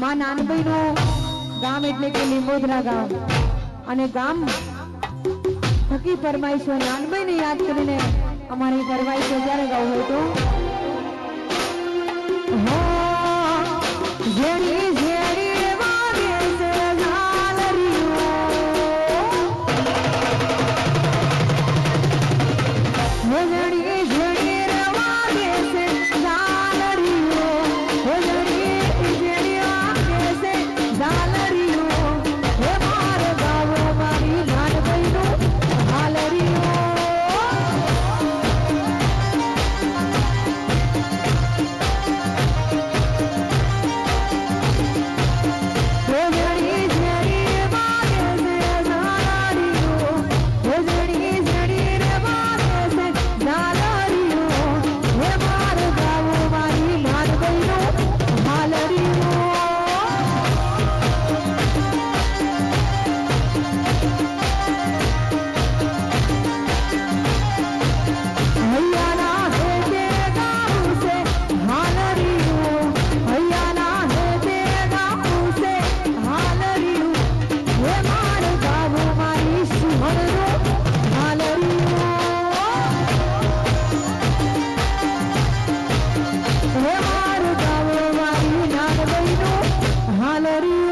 માં નાનભાઈ નું ગામ એટલે કે લીંબોદરા ગામ. અને ગામ થકી ફરમાઈશો નાનભાઈ ને યાદ કરીને અમારી ફરમાઈશો ક્યારે ગાવું હતું હો Maria.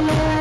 Thank you.